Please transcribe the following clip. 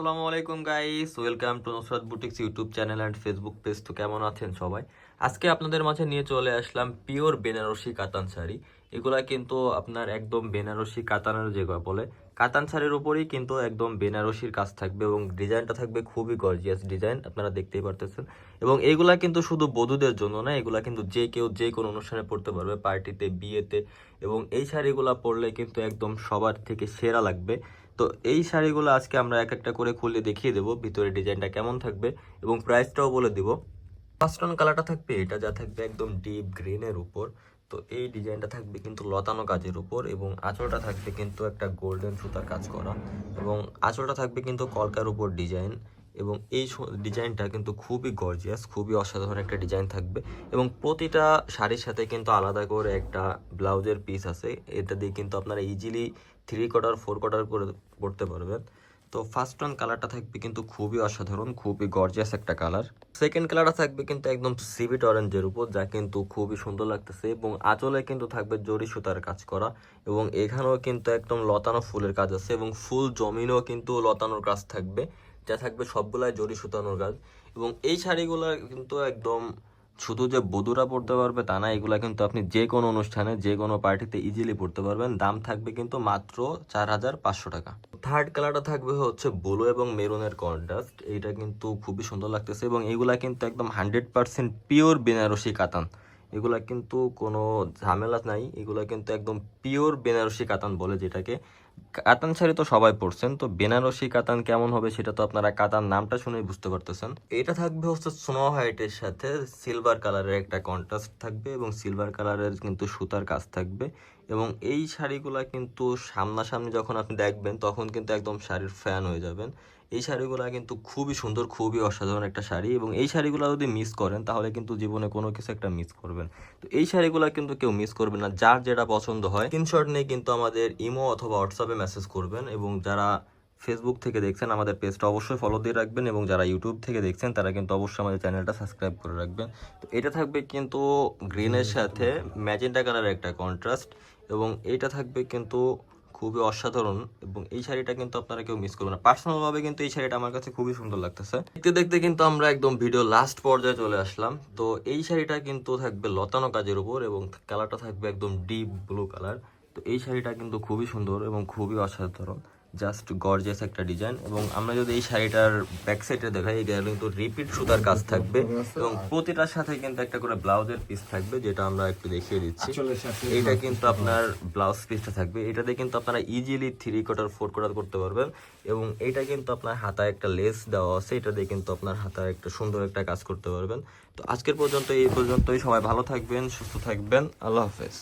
আসসালামু আলাইকুম guys welcome to Nusrat boutiques YouTube channel and Facebook page তো কেমন আছেন সবাই? আজকে আপনাদের মাঝে নিয়ে চলে আসলাম পিওর বেনারসি কাতান শাড়ি। এগুলা কিন্তু আপনার একদম বেনারসি কাতানের যেগুলো বলে। কাতান শাড়ির উপরেই কিন্তু একদম বেনারসির কাজ থাকবে এবং ডিজাইনটা থাকবে খুবই গর্জিয়াস ডিজাইন আপনারা দেখতেই পারতেছেন। এবং এগুলা কিন্তু শুধু বধূদের জন্য না, এগুলা কিন্তু যে কেউ যে কোনো অনুষ্ঠানে পড়তে পারবে পার্টিতে বিয়েতে। এবং এই শাড়িগুলা পরলে কিন্তু একদম সবার থেকে সেরা লাগবে। তো এই শাড়িগুলো আজকে আমরা এক একটা করে খুলে দেখিয়ে দেবো, ভিতরে ডিজাইনটা কেমন থাকবে এবং প্রাইসটাও বলে দেবো। ফার্স্ট অন কালারটা থাকবে, এটা যা থাকবে একদম ডিপ গ্রিনের উপর। তো এই ডিজাইনটা থাকবে কিন্তু লতানো কাজের উপর এবং আঁচলটা থাকবে কিন্তু একটা গোল্ডেন সুতার কাজ করা। এবং আঁচলটা থাকবে কিন্তু কলকার উপর ডিজাইন এবং এই ডিজাইনটা কিন্তু খুবই গর্জিয়াস খুবই অসাধারণ একটা ডিজাইন থাকবে। এবং প্রতিটা শাড়ির সাথে কিন্তু আলাদা করে একটা ব্লাউজের পিস আছে। এটা দিয়ে কিন্তু আপনারা easily three quarter four quarter করে করতে পারবেন। তো ফার্স্ট ওয়ান কালারটা থাকবে কিন্তু খুবই অসাধারণ, খুবই গর্জিয়াস একটা কালার সেকেন্ড কালারটা থাকবে কিন্তু একদম সিভিট অরেঞ্জের উপর, যা কিন্তু খুবই সুন্দর লাগতেছে এবং আঁচলে কিন্তু থাকবে জরি সুতার কাজ করা এবং এখানেও কিন্তু একদম লতানো ফুলের কাজ আছে এবং ফুল জমিনেও কিন্তু লতানোর কাজ থাকবে। যা থাকবে সবগুলাই জরি সুতানোর কাজ। এবং এই শাড়িগুলো কিন্তু একদম শুধু যে বধুরা পড়তে পারবে তা না, এগুলা কিন্তু আপনি যে কোনো অনুষ্ঠানে যে কোনো পার্টিতে ইজিলি পড়তে পারবেন। দাম থাকবে কিন্তু মাত্র চার হাজার পাঁচশো টাকা। থার্ড কালারটা থাকবে হচ্ছে ব্লু এবং মেরুনের কন্ট্রাস্ট এইটা কিন্তু খুবই সুন্দর লাগতেছে এবং এগুলা কিন্তু একদম হান্ড্রেড পার্সেন্ট পিওর বেনারসি কাতান। এগুলা কিন্তু কোনো ঝামেলা নাই। এগুলা কিন্তু একদম পিওর বেনারসি কাতান বলে যেটাকে। কাতান শাড়ি তো সবাই পড়ছেন, তো বেনারসি কাতান কেমন হবে সেটা তো আপনারা কাতান নামটা শুনেই বুঝতে পারতেছেন। এটা থাকবে হচ্ছে স্নো হোয়াইটের সাথে সিলভার কালারের একটা কন্ট্রাস্ট থাকবে এবং সিলভার কালারের কিন্তু সুতার কাজ থাকবে। এবং এই শাড়িগুলা কিন্তু সামনাসামনি যখন আপনি দেখবেন, তখন কিন্তু একদম শাড়ির ফ্যান হয়ে যাবেন। এই শাড়িগুলো কিন্তু খুবই সুন্দর, খুবই অসাধারণ একটা শাড়ি এবং এই শাড়িগুলো যদি মিস করেন, তাহলে কিন্তু জীবনে কোনো কিছু একটা মিস করবেন। তো এই শাড়িগুলো কিন্তু কেউ মিস করবে না, যার যেটা পছন্দ হয়। স্ক্রিনশট নিয়ে কিন্তু আমাদের ইমো অথবা হোয়াটসঅ্যাপে মেসেজ করবেন এবং যারা ফেসবুক থেকে দেখছেন, আমাদের পেজটা অবশ্যই ফলো দিয়ে রাখবেন এবং যারা ইউটিউব থেকে দেখছেন, তারা কিন্তু অবশ্যই আমাদের চ্যানেলটা সাবস্ক্রাইব করে রাখবেন। তো এটা থাকবে কিন্তু গ্রিনের সাথে ম্যাজেন্টা কালারের একটা কন্ট্রাস্ট এবং এটা থাকবে কিন্তু খুবই অসাধারণ এবং এই শাড়িটা কিন্তু আপনারা কেউ মিস করবেন না। পার্সোনাল ভাবে কিন্তু এই শাড়িটা আমার কাছে খুবই সুন্দর লাগতেছে। দেখতে দেখতে কিন্তু আমরা একদম ভিডিও লাস্ট পর্যায়ে চলে আসলাম। তো এই শাড়িটা কিন্তু থাকবে লতানো কাজের উপর এবং কালারটা থাকবে একদম ডিপ ব্লু কালার তো এই শাড়িটা কিন্তু খুবই সুন্দর এবং খুবই অসাধারণ। জাস্ট গর্জিয়াস একটা ডিজাইন এবং আমরা যদি এই শাড়িটার ব্যাক সাইডে দেখাই এই কিন্তু রিপিট সুতার কাজ থাকবে এবং প্রতিটার সাথে কিন্তু একটা করে ব্লাউজের পিস থাকবে যেটা আমরা একটু দেখিয়ে দিচ্ছি। এটা কিন্তু আপনার ব্লাউজ পিসটা থাকবে। এটাতে কিন্তু আপনারা easily three quarter four quarter করতে পারবেন এবং এটা কিন্তু আপনার হাতায় একটা লেস দেওয়া আছে এটা দিয়ে কিন্তু আপনার হাতায় একটা সুন্দর একটা কাজ করতে পারবেন। তো আজকের পর্যন্ত এই পর্যন্তই। সবাই ভালো থাকবেন সুস্থ থাকবেন। আল্লাহ হাফেজ।